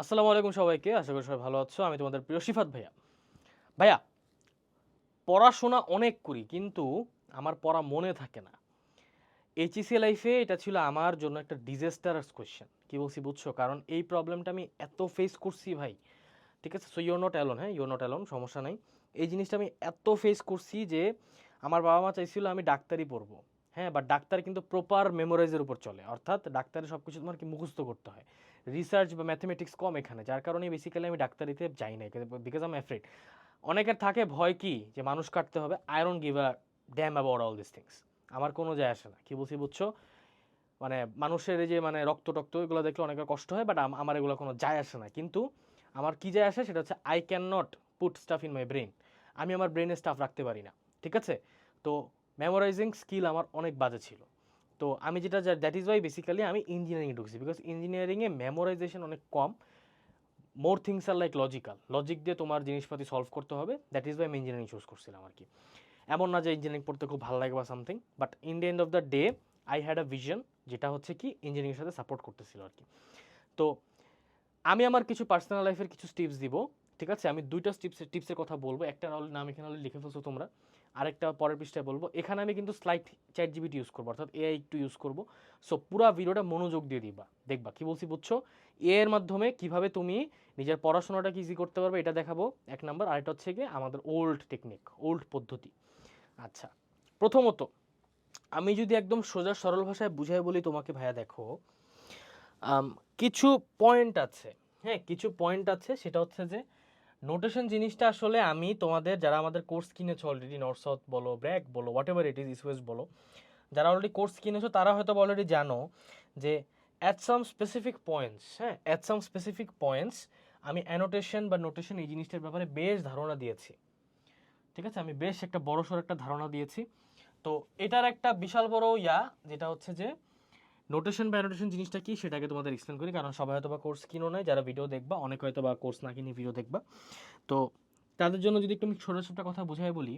আসসালামু আলাইকুম সবাইকে, আশা করি সবাই ভালো আছো। আমি তোমাদের প্রিয় সিফাত ভাইয়া। ভাইয়া, পড়াশোনা অনেক করি, কিন্তু আমার পড়া মনে থাকে না। এইচএসি লাইফে এটা ছিল আমার জন্য একটা ডিজাস্টারাস কোয়েশ্চেন কি বলছি বুঝছ? কারণ এই প্রবলেমটা আমি এত ফেস করছি ভাই, ঠিক আছে? সো ইউর নট অ্যালোন হ্যাঁ? ইউর নট অ্যালোন সমস্যা নাই। এই জিনিসটা আমি এত ফেস করছি যে, আমার বাবা মা চাইছিল আমি ডাক্তারি পড়ব। হ্যাঁ বাট ডাক্তার কিন্তু প্রপার মেমোরাইজের উপর চলে। অর্থাৎ ডাক্তারের সব কিছু তোমার কি মুখস্থ করতে হয়। রিসার্চ বা ম্যাথমেটিক্স কম এখানে, যার কারণে বেসিক্যালি আমি ডাক্তারিতে যাই না বিকজ আম অ্যাফ্রেড অনেকের থাকে ভয় কি? যে মানুষ কাটতে হবে don't give a damn about all this things আমার কোনো যায় আসে না। কি বলছি বুঝছ? মানে মানুষের এই যে মানে রক্ত টক্ত, এগুলো দেখলে অনেকের কষ্ট হয় বাট আমার এগুলো কোনো যায় আসে না। কিন্তু আমার কি যায় আসে সেটা হচ্ছে I can not put stuff in my brain আমি আমার ব্রেনে স্টাফ রাখতে পারি না। ঠিক আছে? তো মেমোরাইজিং স্কিল আমার অনেক বাজে ছিল। তো আমি যেটা দ্যাট ইজ ওয়াই বেসিক্যালি আমি ইঞ্জিনিয়ারিংয়ে ঢুকছি। বিকজ ইঞ্জিনিয়ারিংয়ে মেমোরাইজেশন অনেক কম। More things are like logical logic দিয়ে তোমার জিনিসপাতি সলভ করতে হবে। দ্যাট ইজ ওয়াই আমি ইঞ্জিনিয়ারিং চুজ করছিলাম আর কি। এমন না যে ইঞ্জিনিয়ারিং পড়তে খুব ভালো লাগে বা something but in the end of the day I had a vision যেটা হচ্ছে কি ইঞ্জিনিয়ারিংয়ের সাথে সাপোর্ট করতেছিল আর কি। তো আমি আমার কিছু পার্সোনাল লাইফের কিছু টিপস দিব। ঠিক আছে? আমি দুইটা টিপস টিপসের কথা বলব। একটা নাম এখানে লিখে ফেলছো তোমরা। আরেকটা পরের পৃষ্ঠায় বলব। এখানে আমি কিন্তু স্লাইড চ্যাট জিবিটি ইউজ করব, অর্থাৎ এআই একটু ইউজ করব। সো পুরা ভিডিওটা মনোযোগ দিয়ে দিবা, দেখবা। কি বলছি বুঝছ? এর মাধ্যমে কীভাবে তুমি নিজের পড়াশোনাটাকে ইজি করতে পারবে এটা দেখাবো। এক নাম্বার। আরেকটা হচ্ছে গিয়ে আমাদের ওল্ড টেকনিক ওল্ড পদ্ধতি। আচ্ছা প্রথমত আমি যদি একদম সোজা সরল ভাষায় বুঝাই বলি তোমাকে ভাইয়া, দেখো কিছু পয়েন্ট আছে হ্যাঁ কিছু পয়েন্ট আছে, সেটা হচ্ছে যে নোটেশন জিনিসটা আসলে আমি তোমাদের যারা আমাদের কোর্স কিনেছো অলরেডি নর্থ বলো ব্র্যাক বলো whatever it is East West বলো, যারা অলরেডি কোর্স কিনেছো, তারা হয়তো অলরেডি জানো যে অ্যাট সাম স্পেসিফিক পয়েন্টস হ্যাঁ অ্যাট সাম স্পেসিফিক পয়েন্টস আমি অ্যানোটেশন বা নোটেশন এই জিনিসটার ব্যাপারে বেশ ধারণা দিয়েছি। ঠিক আছে? আমি বেশ একটা বড়সড় একটা ধারণা দিয়েছি। তো এটার একটা বিশাল বড় ইয়া, যেটা হচ্ছে যে নোটেশন বা অ্যানোটেশন জিনিসটা কি সেটাকে তোমাদের এক্সপ্লেন করি, কারণ সবাই হয়তো বা কোর্স কিনো নাই, যারা ভিডিও দেখবা, অনেক হয়তো বা কোর্স না কিনে ভিডিও দেখবা। তো তাদের জন্য যদি একটু আমি ছোটো ছোটো কথা বোঝাই বলি,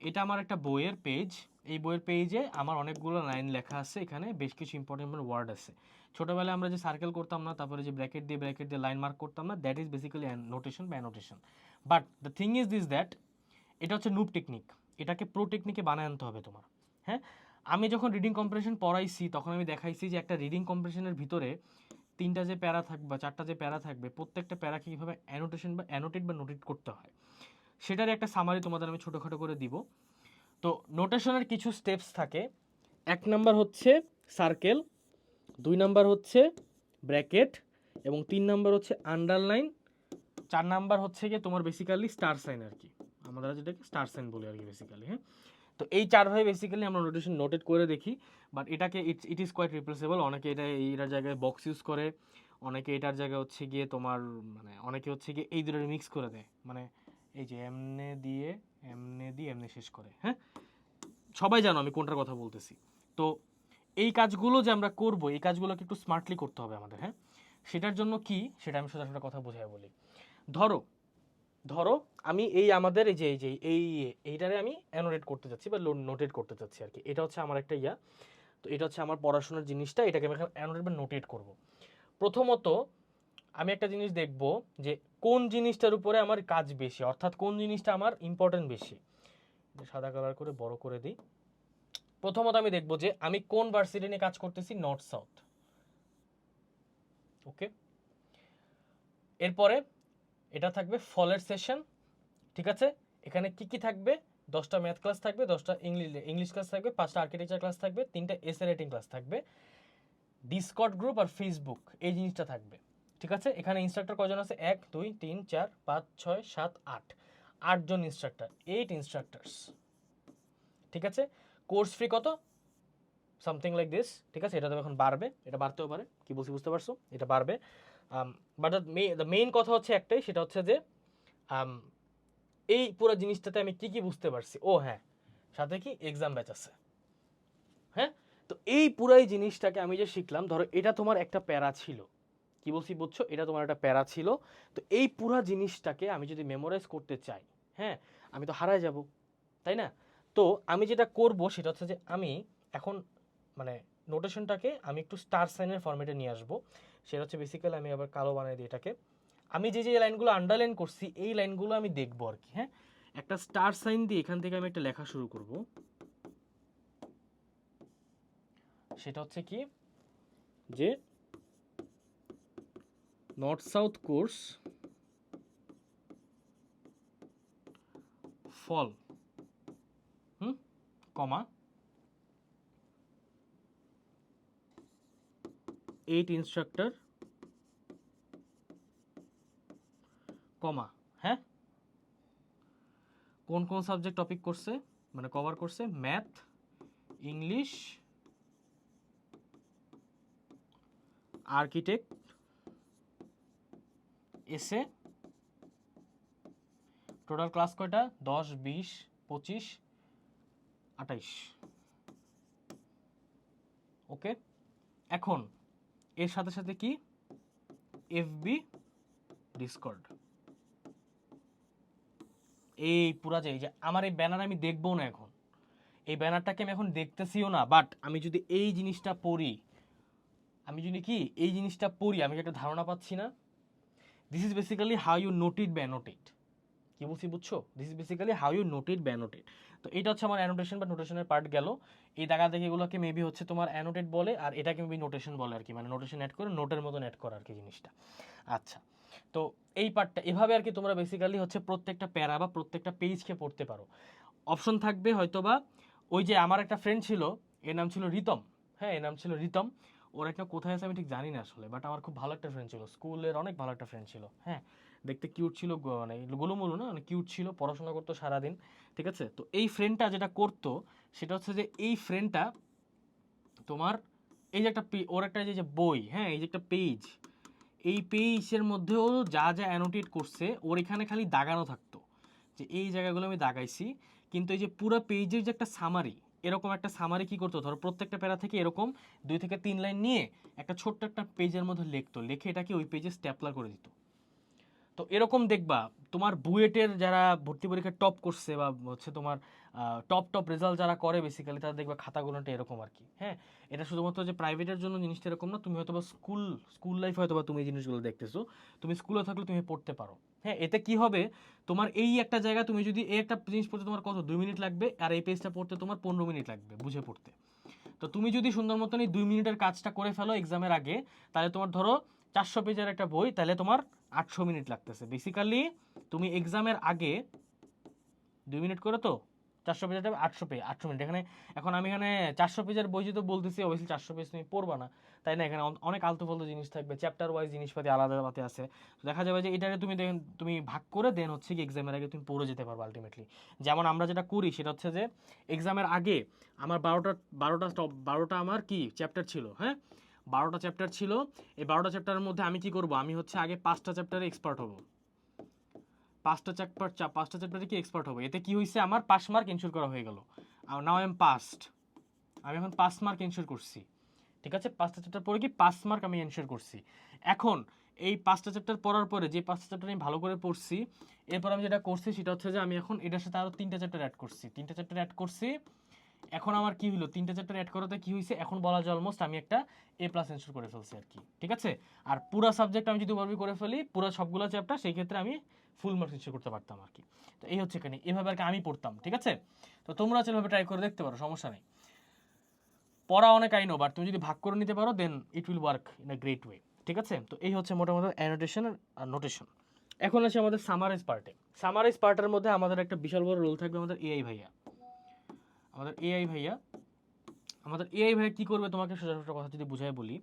এটা আমার একটা বইয়ের পেজ এই বইয়ের পেজে আমার অনেকগুলো লাইন লেখা আছে, এখানে বেশ কিছু ইম্পর্টেন্ট ওয়ার্ড আছে। ছোটোবেলায় আমরা যে সার্কেল করতাম না, তারপরে যে ব্র্যাকেট দিয়ে ব্র্যাকেট দিয়ে লাইন মার্ক করতাম না দ্যাট ইজ বেসিক্যালি নোটেশন বা annotation but the thing is this that এটা হচ্ছে নুব টেকনিক এটাকে প্রো টেকনিকে বানায় আনতে হবে তোমার হ্যাঁ? আমি যখন রিডিং কম্প্রেশন পড়াইছি, তখন আমি দেখাইছি যে একটা রিডিং কম্প্রেশনের ভিতরে তিনটা যে প্যারা থাকবে বা চারটা যে প্যারা থাকবে, প্রত্যেকটা প্যারাকে কীভাবে অ্যানোটেশন বা অ্যানোটেট বা নোটেট করতে হয়, সেটার একটা সামারি তোমাদের আমি ছোটোখাটো করে দিব। তো নোটেশনের কিছু স্টেপস থাকে। এক নাম্বার হচ্ছে সার্কেল দুই নাম্বার হচ্ছে ব্র্যাকেট এবং তিন নাম্বার হচ্ছে আন্ডারলাইন চার নাম্বার হচ্ছে গিয়ে তোমার বেসিক্যালি স্টার সাইন আর কি। আমরা যেটাকে স্টার সাইন বলি আর কি বেসিক্যালি হ্যাঁ? তো এই চার ভাবে বেসিক্যালি আমরা নোটেশন নোটেট করে দেখি বাট এটাকে it's it is quite replaceable অনেকে এটা এইটার জায়গায় বক্স ইউজ করে, অনেকে এটার জায়গায় হচ্ছে গিয়ে তোমার মানে অনেকে হচ্ছে গিয়ে এই দুটোর মিক্স করে দেয়। মানে এই যে এমনে দিয়ে এমনে দিয়ে, এমনে শেষ করে হ্যাঁ? সবাই জানো আমি কোনটার কথা বলতেছি। তো এই কাজগুলো যে আমরা করব, এই কাজগুলোকে একটু স্মার্টলি করতে হবে আমাদের হ্যাঁ? সেটার জন্য কি? সেটা আমি সোজা কথা বোঝাই বলি। ধরো ধরো, আমি এই আমাদের এই যে এই যে, এই এইটারে আমি অ্যানোটেট করতে চাচ্ছি বা নোটেট করতে চাচ্ছি আর কি। এটা হচ্ছে আমার একটা ইয়া। তো এটা হচ্ছে আমার পড়াশোনার জিনিসটা, এটাকে আমি এখন অ্যানোটেট বা নোটেট করব। প্রথমত, আমি একটা জিনিস দেখব যে, কোন জিনিসটার উপরে আমার কাজ বেশি, অর্থাৎ কোন জিনিসটা আমার ইম্পর্টেন্ট বেশি। সাদা কালার করে বড় করে দিই। প্রথমত আমি দেখব যে, আমি কোন ভার্সিটি নিয়ে কাজ করতেছি? নর্থ সাউথ ওকে এরপরে এটা থাকবে ফলের সেশন ঠিক আছে? এখানে কি কি থাকবে? দশটা ম্যাথ ক্লাস থাকবে, দশটা ইংলিশ ইংলিশ ক্লাস থাকবে, পাঁচটা আর্কিটেকচার ক্লাস থাকবে, তিনটা এসে রেটিং ক্লাস থাকবে ডিসকট গ্রুপ আর ফেসবুক এই জিনিসটা থাকবে, ঠিক আছে? এখানে ইনস্ট্রাক্টর কজন আছে? এক, দুই, তিন, চার, পাঁচ, ছয়, সাত, আট আটজন ইনস্ট্রাক্টর এইট ইনস্ট্রাক্টরস ঠিক আছে? কোর্স ফি কত? সামথিং লাইক দিস ঠিক আছে? এটা তো এখন বাড়বে, এটা বাড়তেও পারে, কি বলছি বুঝতে পারছ? এটা বাড়বে। বাট দ্য মেইন কথা হচ্ছে একটাই সেটা হচ্ছে যে um, এই পুরো জিনিসটাতে আমি কি কি বুঝতে পারছি? ও হ্যাঁ সাথে কি? এক্সাম ব্যাচ আছে। হ্যাঁ? তো এই পুরাই জিনিসটাকে আমি যে শিখলাম ধরো এটা তোমার একটা প্যারা ছিল। কি বলছি বুঝছ? এটা তোমার একটা প্যারা ছিল। তো এই পুরা জিনিসটাকে আমি যদি মেমোরাইজ করতে চাই হ্যাঁ আমি তো হারায় যাব তাই না? তো আমি যেটা করব সেটা হচ্ছে যে আমি এখন মানে নোটেশনটাকে আমি একটু স্টার সাইনের ফরম্যাটে নিয়ে আসব। সেটা হচ্ছে বেসিক্যালি আমি আবার কালো বানিয়ে দিই এটাকে। আমি যে যে লাইনগুলো আন্ডারলাইন করছি, এই লাইনগুলো আমি দেখব আর কি হ্যাঁ? একটা স্টার সাইন দিয়ে এখান থেকে আমি একটা লেখা শুরু করব। সেটা হচ্ছে কি? যে North South course fall hmm, comma eight instructor comma হ্যাঁ? কোন কোন সাবজেক্ট টপিক করছে? মানে কভার করছে? ম্যাথ ইংলিশ আর্কিটেক্ট এসে টোটাল ক্লাস কয়টা? দশ, বিশ, পঁচিশ, আঠাইশ। ওকে এখন এর সাথে সাথে কি? এফবি ডিসকর্ড এই পুরা যে যে আমার এই ব্যানার আমি দেখব না এখন। এই ব্যানারটাকে আমি এখন দেখতেছিও না বাট আমি যদি এই জিনিসটা পড়ি, আমি যদি কি, এই জিনিসটা পড়ি, আমি একটা ধারণা পাচ্ছি না? This is basically how you noted বা অ্যানোটেড কি বলছি বুঝছ? This is basically how you noted বা অ্যানোটেড তো এটা হচ্ছে আমার অ্যানোটেশন বা নোটেশনের পার্ট গেল। এই দাগা দেখে এগুলোকে মেবি হচ্ছে তোমার অ্যানোটেড বলে, আর এটাকে মেবি নোটেশন বলে আর কি। মানে নোটেশন অ্যাড করে নোটের মতন অ্যাড করা আর কি জিনিসটা। আচ্ছা তো এই পার্টটা এভাবে আর কি তোমরা বেসিক্যালি হচ্ছে প্রত্যেকটা প্যারা বা প্রত্যেকটা পেজকে পড়তে পারো। অপশন থাকবে হয়তোবা ওই যে আমার একটা ফ্রেন্ড ছিল, এর নাম ছিল রিতম। হ্যাঁ এর নাম ছিল রিতম। ওর একটা কোথায় আছে আমি ঠিক জানি না আসলে বাট আমার খুব ভালো একটা ফ্রেন্ড ছিল। স্কুলের অনেক ভালো একটা ফ্রেন্ড ছিল। হ্যাঁ দেখতে কিউট ছিল মানে গোলুমুলু না মানে কিউট ছিল, পড়াশোনা করতো সারাদিন, ঠিক আছে? তো এই ফ্রেন্ডটা যেটা করতো, সেটা হচ্ছে যে এই ফ্রেন্ডটা তোমার, এই যে একটা ওর একটা যে বই হ্যাঁ এই যে একটা পেজ এই পেজের মধ্যেও যা যা অ্যানোটেট করছে, ওর এখানে খালি দাগানো থাকতো, যে এই জায়গাগুলো আমি দাগাইছি, কিন্তু এই যে পুরো পেজের যে একটা সামারি এরকম একটা সামারি কি করতো? ধরো প্রত্যেকটা প্যারা থেকে এরকম দুই থেকে তিন লাইন নিয়ে একটা ছোট্ট একটা পেজের মধ্যে লিখতো, লিখে এটাকে ওই পেজে স্ট্যাপলার করে দিত। তো এরকম দেখবা, তোমার বুয়েটের যারা ভর্তি পরীক্ষা টপ করছে বা হচ্ছে তোমার টপ টপ রেজাল্ট যারা করে বেসিক্যালি তারা দেখবা খাতাগুলোটা এরকম আর কি হ্যাঁ? এটা শুধুমাত্র যে প্রাইভেটের জন্য জিনিসটা এরকম না, তুমি হয়তো বা স্কুল স্কুল লাইফ হয়তো বা তুমি এই জিনিসগুলো দেখতেছো, তুমি স্কুলে থাকলে তুমি পড়তে পারো হ্যাঁ? এতে কি হবে, তোমার এই একটা জায়গা তুমি যদি এই একটা জিনিস পড়তে তোমার কত, দুই মিনিট লাগবে, আর এই পেজটা পড়তে তোমার পনেরো মিনিট লাগবে বুঝে পড়তে। তো তুমি যদি সুন্দর মতন এই দুই মিনিটের কাজটা করে ফেলো এক্সামের আগে, তাহলে তোমার ধরো চারশো পেজের একটা বই, তাহলে তোমার আটশো মিনিট লাগতেছে। বেসিক্যালি তুমি এক্সামের আগে দুই মিনিট করে তো চারশো পেজের আটশো পেজ, আটশো মিনিট। এখানে এখন আমি এখানে চারশো পেজের বই যেহেতু বলতেছি অবশ্যই চারশো পেজ তুমি পড়বা না। তাই না? এখানে অন- অনেক আলতু ফালতু জিনিস থাকবে চ্যাপ্টার ওয়াইজ জিনিসপাতি আলাদা আলাদা আছে। দেখা যাবে যে এটারে তুমি দেন তুমি ভাগ করে দেন হচ্ছে কি এক্সামের আগে তুমি পড়ে যেতে পারবে আলটিমেটলি যেমন আমরা যেটা করি, সেটা হচ্ছে যে এক্সামের আগে আমার বারোটা বারোটা বারোটা আমার কি? চ্যাপ্টার ছিল হ্যাঁ? বারোটা চ্যাপ্টার ছিল। এই বারোটা চ্যাপ্টারের মধ্যে আমি কি করব? আমি হচ্ছে আগে পাঁচটা চ্যাপ্টারে এক্সপার্ট হব। পাঁচটা চ্যাপ্টার পাঁচটা চ্যাপ্টারে কি এক্সপার্ট হবে? এতে কি হয়েছে আমার পাস মার্ক ইনশোর করা হয়ে গেল। নাও এম পাস্ট আমি এখন পাস মার্ক ইনশোর করছি। ঠিক আছে? পাঁচটা চ্যাপ্টার পরে কি পাস মার্ক আমি এনশোর করছি। এখন, এই পাঁচটা চ্যাপ্টার পড়ার পরে যে পাঁচটা চ্যাপ্টার আমি ভালো করে পড়ছি, এরপর আমি যেটা করছি সেটা হচ্ছে যে আমি এখন এটার সাথে আরও তিনটা চ্যাপ্টার অ্যাড করছি। তিনটা চ্যাপ্টার অ্যাড করছি এখন আমার কি হলো তিনটা চ্যাপ্টার অ্যাড করাতে কি হয়েছে এখন বলা যায় অলমোস্ট আমি একটা এ প্লাস এনশোর করে ফেলছি আর কি। ঠিক আছে? আর পুরা সাবজেক্ট আমি যদি ওভারভিউ করে ফেলি, পুরো সবগুলো চ্যাপ্টার সেই ক্ষেত্রে আমি ফুল মার্কস এনশোর করতে পারতাম আর কি। তো এই হচ্ছে এখানে। এভাবে আর কি আমি পড়তাম, ঠিক আছে? তো তোমরা সেভাবে ট্রাই করে দেখতে পারো, সমস্যা নেই। পড়া অনেক আইনো বাট তুমি যদি ভাগ করে নিতে পারো then it will work in a great way ঠিক আছে? তো এই হচ্ছে মোটামুটি অ্যানোটেশন আর নোটেশন এখন আছে আমাদের সামারাইজ পার্টে সামারাইজ পার্টের মধ্যে আমাদের একটা বিশাল বড় রোল থাকবে আমাদের এআই ভাইয়া। আমাদের এআই ভাইয়া, আমাদের এআই ভাইয়া কি করবে তোমাকে সোজা সোজা কথা যদি বুঝাই বলি,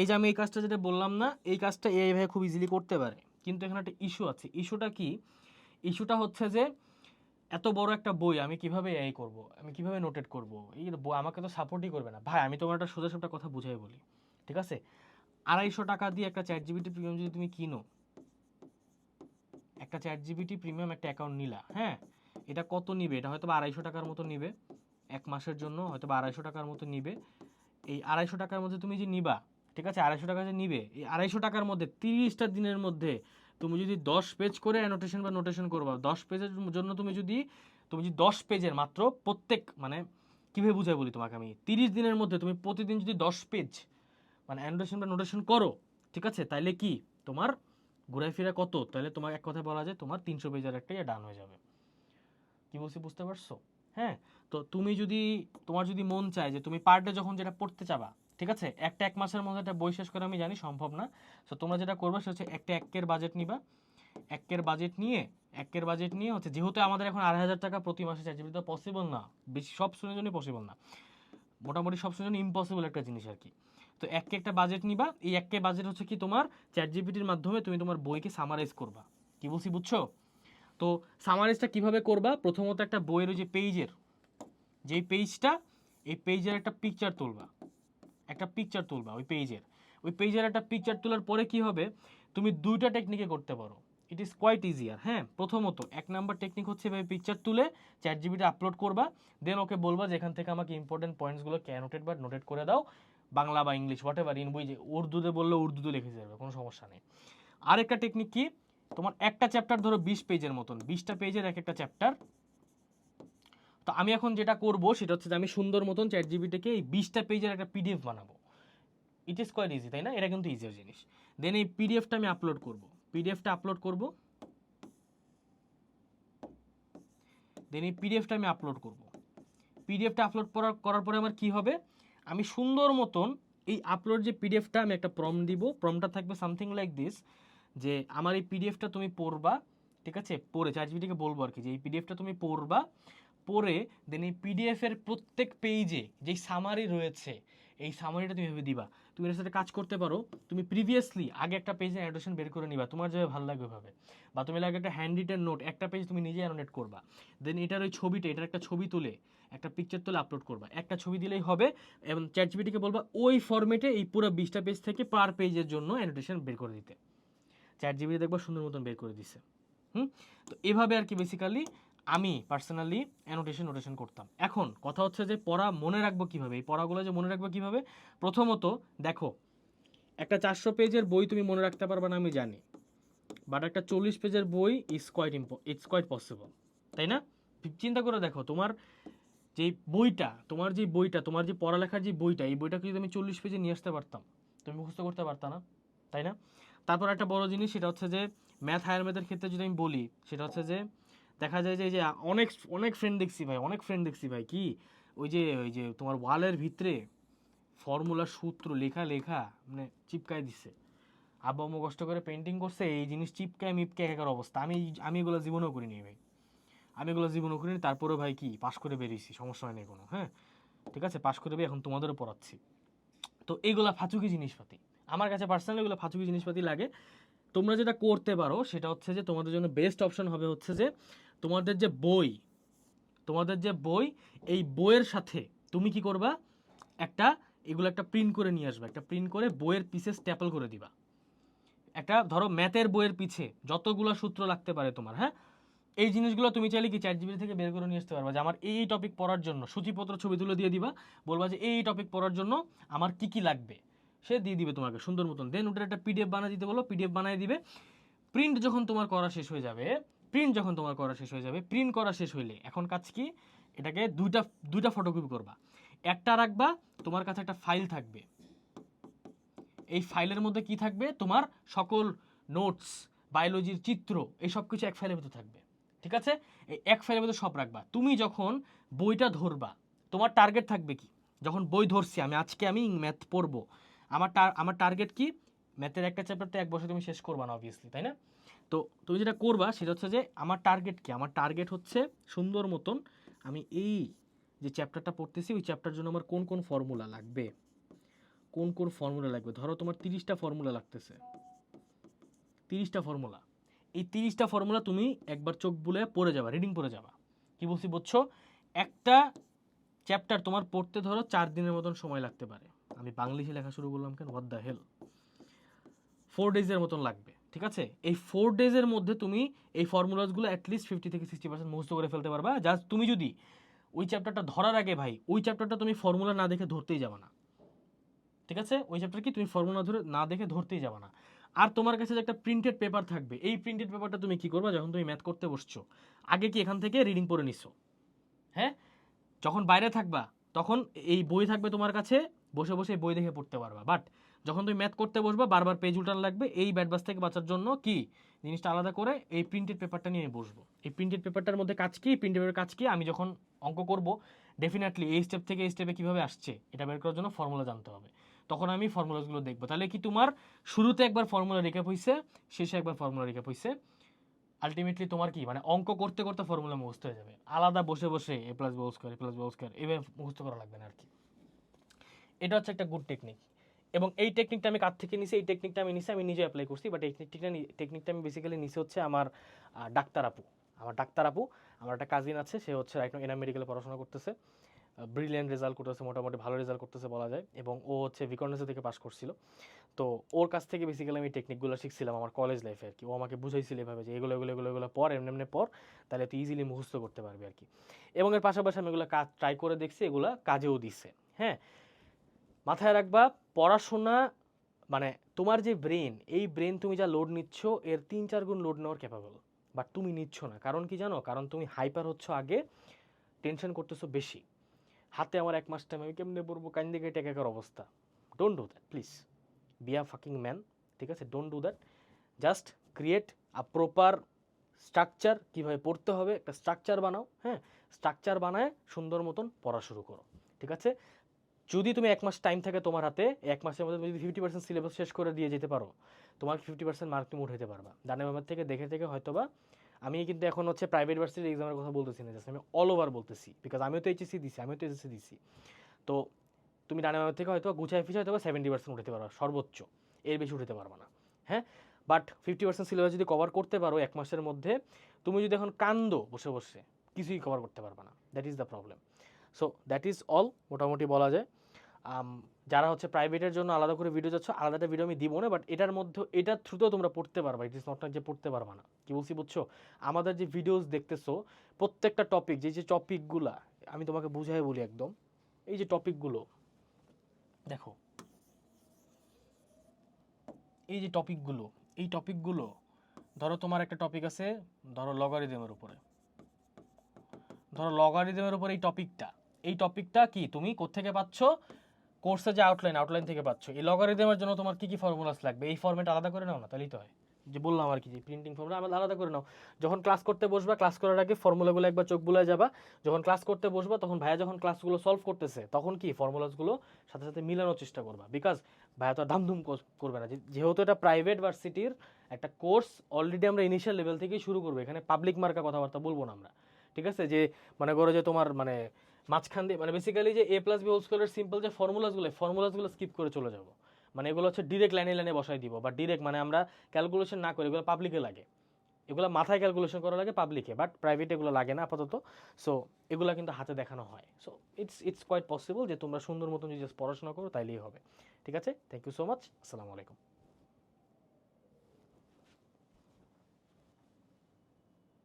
এই যে আমি এই কাজটা যেটা বললাম না, এই কাজটা এআই ভাইয়া খুব ইজিলি করতে পারে। কিন্তু এখানে একটা ইস্যু আছে। ইস্যুটা কি? ইস্যুটা হচ্ছে যে এত বড় একটা বই আমি কীভাবে এআই করব? আমি কীভাবে নোটেট করব? এই বই আমাকে তো সাপোর্টই করবে না। ভাই, আমি তোমার একটা সোজা সোজা কথা বুঝাই বলি, ঠিক আছে? আড়াইশো টাকা দিয়ে একটা চ্যাট জিবিটি প্রিমিয়াম যদি তুমি কিনো, একটা চ্যাট জিবিটি প্রিমিয়াম একটা অ্যাকাউন্ট নিলা হ্যাঁ? এটা কত নিবে? এটা হয়তো আড়াইশো টাকার মতো নিবে। এক মাসের জন্য হয়তো বা আড়াইশো টাকার মতো নিবে। এই আড়াইশো টাকার মধ্যে তুমি যে নিবা, ঠিক আছে? আড়াইশো টাকা যে নিবে, এই আড়াইশো টাকার মধ্যে তিরিশটা দিনের মধ্যে তুমি যদি দশ পেজ করে অ্যানোটেশন বা নোটেশন করবা, দশ পেজের জন্য তুমি যদি তুমি যদি দশ পেজের মাত্র প্রত্যেক মানে কীভাবে বুঝাই বলি তোমাকে আমি? তিরিশ দিনের মধ্যে তুমি প্রতিদিন যদি দশ পেজ মানে অ্যানোটেশন বা নোটেশন করো, ঠিক আছে? তাইলে কি? তোমার ঘুরাই ফিরে কত? তাহলে তোমার এক কথায় বলা যায় তোমার তিনশো পেজের একটা ইয়ে ডান হয়ে যাবে। কি বলছি বুঝতে পারছ? হ্যাঁ? তো তুমি যদি, তোমার যদি মন চায় যে তুমি পার ডে যখন যেটা পড়তে চাবা, ঠিক আছে? একটা এক মাসের মধ্যে একটা বই শেষ করে আমি জানি সম্ভব না। তো তোমরা যেটা করবে সেটা হচ্ছে একটা একের বাজেট নিবা। একের বাজেট নিয়ে, একের বাজেট নিয়ে হচ্ছে যেহেতু আমাদের এখন আড়াই হাজার টাকা প্রতি মাসে চাই যেটা পসিবল না, বেশি সব শুনের জন্যই পসিবল না। মোটামুটি সব শুনের জন্য ইম্পসিবল একটা জিনিস আর কি। তো এক একটা বাজেট নিবা। এই একটা বাজেট হচ্ছে কি তোমার চ্যাট জিপিটির মাধ্যমে তুমি তোমার বইকে সামারাইজ করবা। কি বলছি বুঝছ? তো সামারাইজটা কীভাবে করবা? প্রথমত একটা বইয়ের ওই যে পেজের যেই পেজটা এই পেজের একটা পিকচার তুলবা। একটা পিকচার তুলবা ওই পেজের ওই পেজের একটা পিকচার তোলার পরে কি হবে? তুমি দুইটা টেকনিকে করতে পারো। ইট ইজ কোয়াইট ইজিয়ার হ্যাঁ? প্রথমত, এক নাম্বার টেকনিক হচ্ছে এভাবে পিকচার তুলে চ্যাট জিবিটা আপলোড করবা। দেন ওকে বলবা যে এখান থেকে আমাকে ইম্পর্টেন্ট পয়েন্টসগুলো ক্যানোটেড বা নোটেড করে দাও। বাংলা বা ইংলিশ হোয়াট এভার ইন বই যে উর্দুতে বললে উর্দুতে লিখে যাবে, কোনো সমস্যা নেই। আরেকটা টেকনিক কি? তোমার একটা চ্যাপ্টার ধরো বিশ পেজের মতন। বিশটা পেজের এক একটা চ্যাপ্টার তো আমি এখন যেটা করব সেটা হচ্ছে যে আমি সুন্দর মতন চ্যাট জিবিটাকে এই বিশটা পেজের একটা পিডিএফ বানাবো। ইট ইজ কোয়াইট ইজি তাই না? এটা কিন্তু ইজিয়ার জিনিস। দেন এই পিডিএফটা আমি আপলোড করব। পিডিএফটা আপলোড করব। দেন এই পিডিএফটা আমি আপলোড করব। পিডিএফটা আপলোড করার করার পরে আমার কি হবে? আমি সুন্দর মতন এই আপলোড যে পিডিএফটা আমি একটা প্রম দিব। প্রমটা থাকবে সামথিং লাইক দিস যে আমার এই পিডিএফটা তুমি পড়বা, ঠিক আছে? পড়ে চ্যাটজিপিটিকে বলব আর কি, যে এই পিডিএফটা তুমি পড়বা পড়ে দেন এই পিডিএফ এর প্রত্যেক পেজে যেই সামারি রয়েছে, এই সামারিটা তুমি ভেবে দিবা। তুমি এর সাথে কাজ করতে পারো। তুমি প্রিভিয়াসলি আগে একটা পেজে অ্যানোটেশন বের করে নিবা। তোমার যেভাবে ভালো লাগবে ভাবে বা তুমি লাগে একটা হ্যান্ড রিটেন নোট একটা পেজ তুমি নিজে অ্যানোটেট করবা। দেন এটার ওই ছবিটা, এটার একটা ছবি তুলে, একটা পিকচার তুলে আপলোড করবা। একটা ছবি দিলেই হবে এবং চ্যাট জিপিটিকে বলবা ওই ফরম্যাটে এই পুরো বিশটা পেজ থেকে পার পেজের জন্য অ্যানোটেশন বের করে দিতে। চ্যাট জিপিটি দেখবা সুন্দর মতন বের করে দিছে। হুম? তো এভাবে আর কি বেসিক্যালি আমি পার্সোনালি অ্যানোটেশন নোটেশন করতাম। এখন কথা হচ্ছে যে পড়া মনে রাখব কীভাবে? এই পড়াগুলো যে মনে রাখব কীভাবে? প্রথমত দেখো, একটা চারশো পেজের বই তুমি মনে রাখতে পারবে না, আমি জানি। বাট একটা চল্লিশ পেজের বই is quite imp it's quite possible তাই না? চিন্তা করে দেখো, তোমার যে বইটা, তোমার যে বইটা, তোমার যে পড়ালেখার যে বইটা, এই বইটাকে যদি আমি চল্লিশ পেজে নিয়ে আসতে পারতাম তুমি মুখস্থ করতে পারতা না, তাই না? তারপর একটা বড় জিনিস, সেটা হচ্ছে যে ম্যাথ হায়ার ম্যাথের ক্ষেত্রে যদি আমি বলি, সেটা হচ্ছে যে দেখা যায় যে অনেক অনেক ফ্রেন্ড দেখছি ভাই, অনেক ফ্রেন্ড দেখছি ভাই, কি? ওই যে ওই যে, তোমার ওয়ালের ভিতরে ফর্মুলার সূত্র লেখা লেখা মানে চিপকায় দিচ্ছে আব্বা কষ্ট করে পেন্টিং করছে, এই জিনিস চিপকায়, মিপকায় একার অবস্থা। আমি আমি এগুলো জীবনেও করিনি ভাই। আমি এগুলো জীবনেও করিনি, তারপরেও ভাই কি, পাশ করে বেরিয়েছি, সমস্যা হয় না কোনো হ্যাঁ? ঠিক আছে, পাশ করে এখন তোমাদেরও পড়াচ্ছি। তো এইগুলা ফাচুকি জিনিসপাতি। আমার কাছে পার্সোনালি এগুলো ফাচুকি জিনিসপাতি লাগে। তোমরা যেটা করতে পারো, সেটা হচ্ছে যে, তোমাদের জন্য বেস্ট অপশন হবে হচ্ছে যে তোমাদের যে বই, তোমাদের যে বই, এই বইয়ের সাথে তুমি কি করবা? একটা, এগুলো একটা প্রিন্ট করে নিয়ে আসবে। একটা প্রিন্ট করে বইয়ের পিসে স্ট্যাপল করে দিবা। একটা, ধরো ম্যাথের বইয়ের পিছে যতগুলো সূত্র লাগতে পারে তোমার হ্যাঁ? এই জিনিসগুলো তুমি চাইলে কি চ্যাট জিবি থেকে বের করে নিয়ে আসতে পারবা যে আমার এই টপিক পড়ার জন্য সূচিপত্র, ছবি তুলে দিয়ে দিবা। বলবা যে এই টপিক পড়ার জন্য আমার কি কি লাগবে? সে দিয়ে দিবে তোমাকে সুন্দর মতন। দেন ওটার একটা পিডিএফ বানিয়ে দিতে বলো। পিডিএফ বানিয়ে দিবে। প্রিন্ট যখন তোমার করা শেষ হয়ে যাবে প্রিন্ট যখন তোমার করা শেষ হয়ে যাবে প্রিন্ট করা শেষ হইলে এখন কাজ কি? এটাকে দুইটা দুইটা ফটোকপি করবা। একটা রাখবা, তোমার কাছে একটা ফাইল থাকবে। এই ফাইলের মধ্যে কি থাকবে? তোমার সকল নোটস বায়োলজির চিত্র, এই সব কিছু এক ফাইলের ভিতরে থাকবে। ঠিক আছে? এই এক ফাইলের মধ্যে সব রাখবা। তুমি যখন বইটা ধরবা, তোমার টার্গেট থাকবে কি? যখন বই ধরছি, আমি আজকে আমি ম্যাথ পড়ব, আমার আমার টার্গেট কি? ম্যাথের একটা চ্যাপ্টার তো এক বছর তুমি শেষ করবা না অবভিয়াসলি তাই না? তো তুমি যেটা করবা সেটা হচ্ছে যে আমার টার্গেট কি? আমার টার্গেট হচ্ছে সুন্দর মতন আমি এই যে চ্যাপ্টারটা পড়তেছি, ওই চ্যাপ্টার জন্য আমার কোন কোন ফর্মুলা লাগবে? কোন কোন ফর্মুলা লাগবে? ধরো তোমার তিরিশটা ফর্মুলা লাগতেছে। তিরিশটা ফর্মুলা এই তিরিশটা ফর্মুলা তুমি একবার চোখ বুলে পড়ে যাবা রিডিং পড়ে যাবা। কি বলছি বুঝছ? একটা চ্যাপ্টার তোমার পড়তে ধরো চার দিনের মতন সময় লাগতে পারে। আমি বাংলিশে লেখা শুরু করলাম কেন? দ্য হেল ফোর ডেজের মতন লাগবে। ঠিক আছে? এই ফোর ডেজের মধ্যে তুমি এই ফর্মুলাসগুলো অ্যাটলিস্ট ফিফটি থেকে সিক্সটি পার্সেন্ট মুখস্থ করে ফেলতে পারবা। জাস্ট তুমি যদি ওই চ্যাপ্টারটা ধরার আগে ভাই, ওই চ্যাপ্টারটা তুমি ফর্মুলা না দেখে ধরতেই যাবে না। ঠিক আছে? ওই চ্যাপ্টার কি তুমি ফর্মুলা ধরে না দেখে ধরতেই যাবে না। আর তোমার কাছে যে একটা প্রিন্টেড পেপার থাকবে, এই প্রিন্টেড পেপারটা তুমি কি করবা যখন তুমি ম্যাথ করতে বসছো? আগে কি এখান থেকে রিডিং পড়ে নিছো? হ্যাঁ? যখন বাইরে থাকবা, তখন এই বই থাকবে তোমার কাছে, বসে বসে বই দেখে পড়তে পারবা। বাট যখন তুমি ম্যাথ করতে বসবা, বারবার পেজ উল্টানো লাগবে, এই ব্যাট বাস থেকে বাঁচার জন্য কি? জিনিসটা আলাদা করে এই প্রিন্টেড পেপারটা নিয়ে বসবো। এই প্রিন্টেড পেপারটার মধ্যে কাজ কি? প্রিন্টেড পেপারের কাজ কি? আমি যখন অঙ্ক করব ডেফিনেটলি এই স্টেপ থেকে এই স্টেপে কীভাবে আসছে, এটা বের করার জন্য ফর্মুলা জানতে হবে। তখন আমি ফর্মুলাগুলো দেখব। তাহলে কি তোমার শুরুতে একবার ফর্মুলা রেখে হইছে, শেষে একবার ফর্মুলা রেখে হইছে। আলটিমেটলি তোমার কি? মানে অঙ্ক করতে করতে ফর্মুলা মুখস্থ হয়ে যাবে। আলাদা বসে বসে a plus b square a plus b square এভাবে মুখস্থ করা লাগবে না আর কি। এটা হচ্ছে একটা গুড টেকনিক এবং এই টেকনিকটা আমি কার থেকে নিছি? এই টেকনিকটা আমি নিছি, আমি নিজে অ্যাপ্লাই করছি বাট এই টেকনিকটা টেকনিকটা আমি বেসিক্যালি নিছি হচ্ছে আমার ডাক্তার আপু। আমার ডাক্তার আপু, আমার একটা কাজিন আছে, সে হচ্ছে রাইট এনএম মেডিকেলে পড়াশোনা করতেছে। ব্রিলিয়ান্ট রেজাল্ট করতেছে, মোটামুটি ভালো রেজাল্ট করতেছে বলা যায়, এবং ও হচ্ছে বিকর্নেসে থেকে পাশ করছিল। তো ওর কাছ থেকে বেসিক্যালি আমি টেকনিকগুলো শিখছিলাম আমার কলেজ লাইফে আর কি। ও আমাকে বুঝাইছিল এভাবে যে এগুলো এগুলো এগুলো এগুলো পর, এমনি এমনি পর, তাহলে তুই ইজিলি মুখস্থ করতে পারবি আর কি। এবং এর পাশাপাশি আমি এগুলো কাজ ট্রাই করে দেখছি, এগুলো কাজেও দিছে। হ্যাঁ? মাথায় রাখবা পড়াশোনা মানে তোমার যে ব্রেন এই ব্রেন তুমি যা লোড নিচ্ছ, এর তিন চার গুণ লোড নেওয়ার ক্যাপাবল বাট তুমি নিচ্ছ না। কারণ কি জানো? কারণ তুমি হাইপার হচ্ছ আগে টেনশন করতেছো বেশি। হাতে আমার এক মাস টাইম আমি কেমনে পড়ব? কান দিকে টেকাকার অবস্থা। Don't do that please be a fucking man ঠিক আছে? Don't do that just create a proper structure কীভাবে পড়তে হবে, একটা স্ট্রাকচার বানাও হ্যাঁ? স্ট্রাকচার বানায় সুন্দর মতন পড়া শুরু করো, ঠিক আছে? যদি তুমি এক মাস টাইম থাকে তোমার হাতে, এক মাসের মধ্যে যদি ফিফটি পার্সেন্ট সিলেবাস শেষ করে দিয়ে যেতে পারো। তোমার ফিফটি পার্সেন্ট মার্ক তুমি উঠাইতে পারবা। দানের ব্যাপার থেকে দেখে থেকে হয়তোবা আমি কিন্তু এখন হচ্ছে প্রাইভেট ভার্সিটির এক্সামের কথা বলতেছি না জাস্ট আমি অল ওভার বলতেছি বিকজ আমিও তো এইচএসসি দিছি, আমিও তো এইচএসসি দিছি। তো তুমি ডানের ব্যাপার থেকে হয়তো গুছাই ফিছে হয়তো সেভেন্টি পার্সেন্ট উঠাতে পারবা, সর্বোচ্চ। এর বেশি উঠাতে পারবা না হ্যাঁ? বাট ফিফটি পার্সেন্ট সিলেবাস যদি কভার করতে পারো এক মাসের মধ্যে, তুমি যদি এখন কান্দো বসে বসে, কিছুই কভার করতে পারবা না। That is the problem so that is all মোটামুটি বলা যায়। যারা হচ্ছে প্রাইভেটের জন্য আলাদা করে ভিডিও যাচ্ছ, আলাদা একটা ভিডিও আমি দিব না বাট এটার মধ্যে, এটার থ্রুতেও তোমরা পড়তে পারবা ইট ইস নট যে পড়তে পারবা না। কি বলছি বুঝছ? আমাদের যে ভিডিওস দেখতেছো, প্রত্যেকটা টপিক যে যে টপিকগুলা আমি তোমাকে বুঝাই বলি একদম, এই যে টপিকগুলো দেখো। এই যে টপিকগুলো এই টপিকগুলো ধরো তোমার একটা টপিক আছে, ধরো লগারিদমের উপরে। ধরো লগারিদমের উপরে এই টপিকটা এই টপিকটা কি, তুমি কোত্থেকে পাচ্ছ? কোর্সের যে আউটলাইন আউটলাইন থেকে পাচ্ছ, এই লগারিদমের জন্য তোমার কি কি ফর্মুলাস লাগবে? এই ফর্মেট আলাদা করে নাও না তাহলেই তো হয়। যে বললাম আর কি, যে প্রিন্টিং ফর্মুলা আমরা আলাদা করে নাও। যখন ক্লাস করতে বসবা ক্লাস করার আগে ফর্মুলাগুলো একবার চোখ বুলায় যাবা। যখন ক্লাস করতে বসবা, তখন ভাইয়া যখন ক্লাসগুলো সলভ করতেছে, তখন কি ফর্মুলাসগুলো সাথে সাথে মিলানোর চেষ্টা করবা। বিকজ ভাইয়া তো আর ধামধুম কর- করবে না। যেহেতু এটা প্রাইভেট ভার্সিটির একটা কোর্স অলরেডি আমরা ইনিশিয়াল লেভেল থেকেই শুরু করব। এখানে পাবলিক মার্কা কথাবার্তা বলব না আমরা। ঠিক আছে? যে, মনে করো যে তোমার মানে মাঝখান দিয়ে মানে বেসিক্যালি যে এ প্লাস বি হোল স্কোয়ারের সিম্পল যে ফর্মুলাসগুলো ফর্মুলাসগুলো স্কিপ করে চলে যাব। মানে এগুলো হচ্ছে ডিরেক্ট লাইনে লাইনে বসাই দিব, বা ডিরেক্ট মানে আমরা ক্যালকুলেশন না করি এগুলো পাবলিকে লাগে। এগুলো মাথায় ক্যালকুলেশন করা লাগে পাবলিকে বাট প্রাইভেটে এগুলো লাগে না আপাতত। সো এগুলো কিন্তু হাতে দেখানো হয়। So it's it's quite possible যে তোমরা সুন্দর মতন যদি পড়াশোনা করো, তাইলেই হবে। ঠিক আছে? থ্যাংক ইউ সো মাচ আসসালামু আলাইকুম